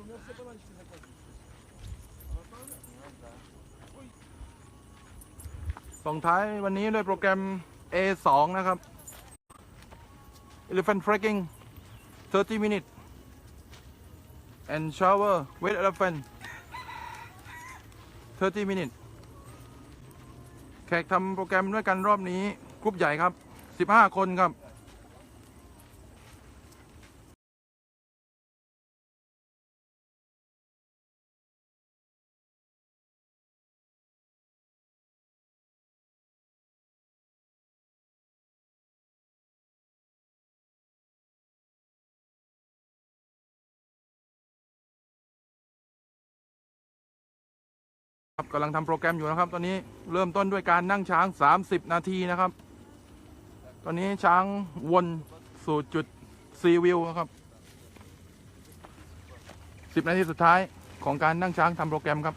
у меня все баланчики закончились. ส่งท้ายวันนี้ด้วยโปรแกรม A2 นะครับ Elephant Trekking 30 minutes and shower with elephant 30 minutes แขกทำโปรแกรมด้วยกันรอบนี้กรุ๊ปใหญ่ครับ 15 คนครับ กำลังทำโปรแกรมอยู่นะครับ ตอนนี้เริ่มต้นด้วยการนั่งช้าง 30 นาทีนะครับ ตอนนี้ช้างวนสู่จุดซีวิวนะครับ 10 นาทีสุดท้ายของการนั่งช้างทำโปรแกรมครับ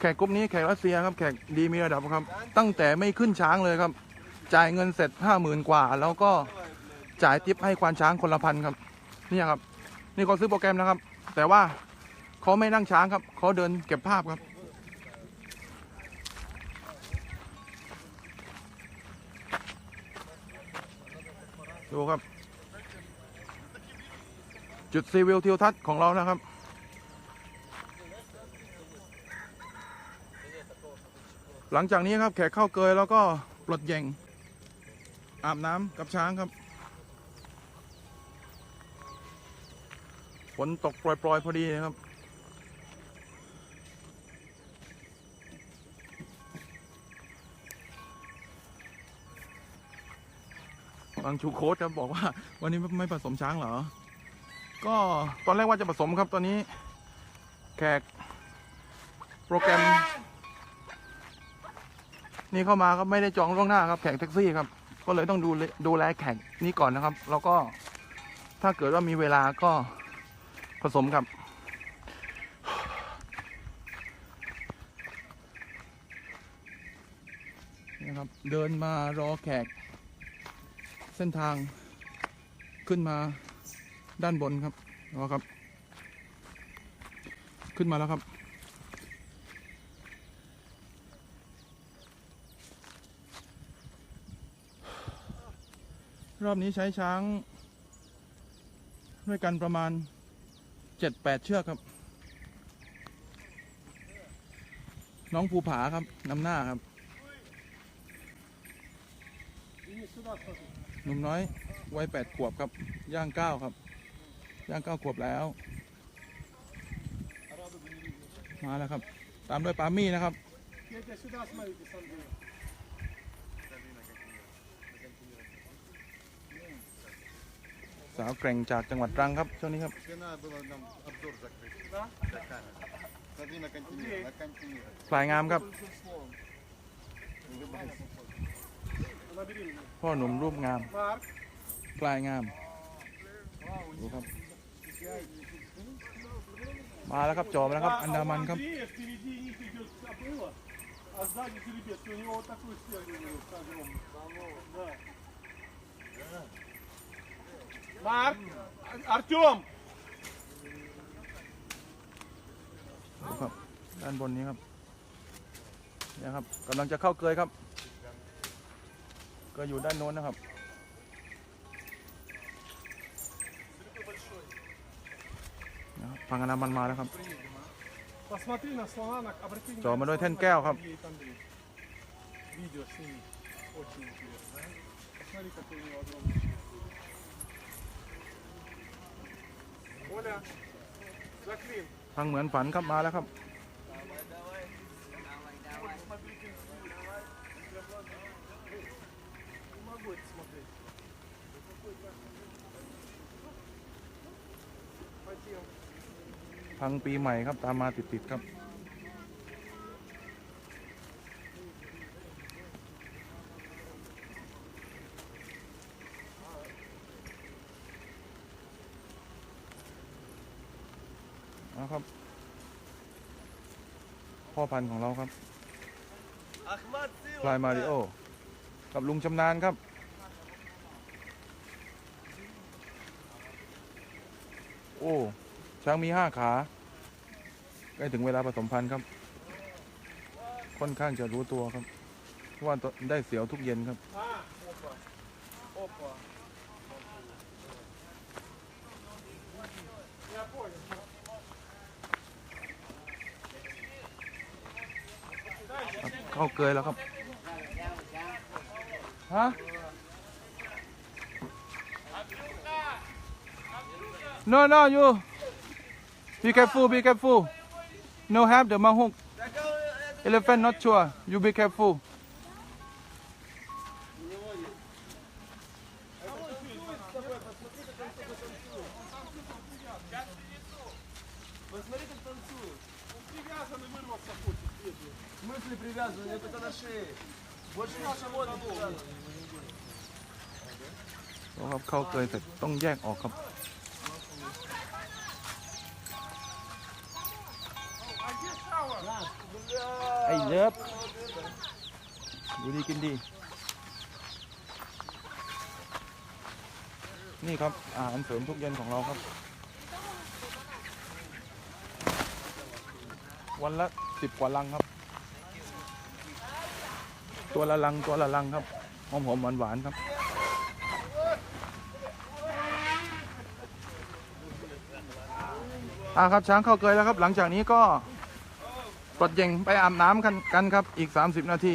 แขกกลุ่มนี้แขกรัสเซียครับ แขกดีมีระดับครับ ตั้งแต่ไม่ขึ้นช้างเลยครับ จ่ายเงินเสร็จห้าหมื่นกว่า แล้วก็จ่ายทิปให้ควานช้างคนละพันครับนี่ครับ นี่เขาซื้อโปรแกรมนะครับ แต่ว่าเขาไม่นั่งช้างครับเขาเดินเก็บภาพครับดูครับ จุดซีวิวทิวทัศน์ของเรานะครับ หลังจากนี้ครับแขกเข้าเกยแล้วก็ปลดแยงอาบน้ำกับช้างครับ นตกโปรยๆพอดีนะครับ บางชูโค้ดครับบอกว่า วันนี้ไม่ผสมช้างเหรอ ก็ตอนแรกว่าจะผสมครับตอนนี้ แขกโปรแกรม นี่เข้ามาครับไม่ได้จองล่วงหน้าครับแขกแท็กซี่ครับ ก็เลยต้องดูดูแลแขกนี้ก่อนนะครับ แล้วก็ถ้าเกิดว่ามีเวลาก็ ผสมครับนี่ครับ เดินมารอแขก เส้นทางขึ้นมาด้านบนครับรอครับ ขึ้นมาแล้วครับ รอบนี้ใช้ช้าง ด้วยกันประมาณ เจ็ดแปดเชือกครับ น้องภูผาครับนำหน้าครับหนุ่มน้อยวัยแปดขวบครับ ย่างเก้าครับ ย่างเก้าขวบแล้ว มาแล้วครับ ตามด้วยปามี่นะครับาวแกร่งจากจังหวัดตรังครับ ช่วงนี้ครับ Если надо было нам обзор закрыть. Да? Для камеры. Смотри на континент, на континент. พลายงามครับ Набери меня. พ่อหนุ่มรูปงาม Марк. พลายงาม ดูครับ มาแล้วครับจอมาแล้วครับ อันดามันครับ Андрея впереди них идет Абыла, а сзади жеребец. У него вот такой стержень с огромным. Да. Марк! Артем! ดูครับ ด้านบนนี้ครับเนี่ยครับกำลังจะเข้าเกยครับ ก็อยู่ด้านโน้นนะครับ นะครับพังอนามันมาแล้วครับ Посмотри на слона, на... обрати Что, мы внимание, давай слон, Тенкео, как хап. едет Андрей. Видео сними. Очень интересно. Посмотри, какой у него огромный член. ทางเหมือนฝันครับมาแล้วครับ ทางปีใหม่ครับตามมาติดๆครับ นะครับ พ่อพันธุ์ของเราครับพลายมาริโอ กับลุงชำนาญครับ โอ้ ช้างมีห้าขา ใกล้ถึงเวลาผสมพันธุ์ครับ ค่อนข้างจะรู้ตัวครับเพราะว่าได้เสียวทุกเย็นครับ เข้าเกยแล้วครับ ฮะ no no you be careful be careful no have the mahok elephant not sure you be careful Привязанный вырваться хочет, бедный. В смысле привязывание? Это на шее. Больше ничего не привязано. ครับเข้าเกยเสร็จต้องแยกออกครับ А где шауэр? ไอ้เลิฟดูดีกินดี นี่ครับ อาหารเสริมทุกเย็นของเราครับ วันละ สิบกว่าลังครับ ตัวละลังตัวละลังครับหอมหอมหวานหวานครับ อ่าครับช้างเข้าเกยแล้วครับ หลังจากนี้ก็ปลดเย่งไปอาบน้ำกันกันครับ อีก 30 นาที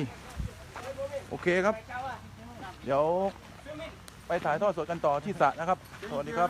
โอเคครับ เดี๋ยวไปถ่ายทอดสดกันต่อที่สระนะครับ สวัสดีครับ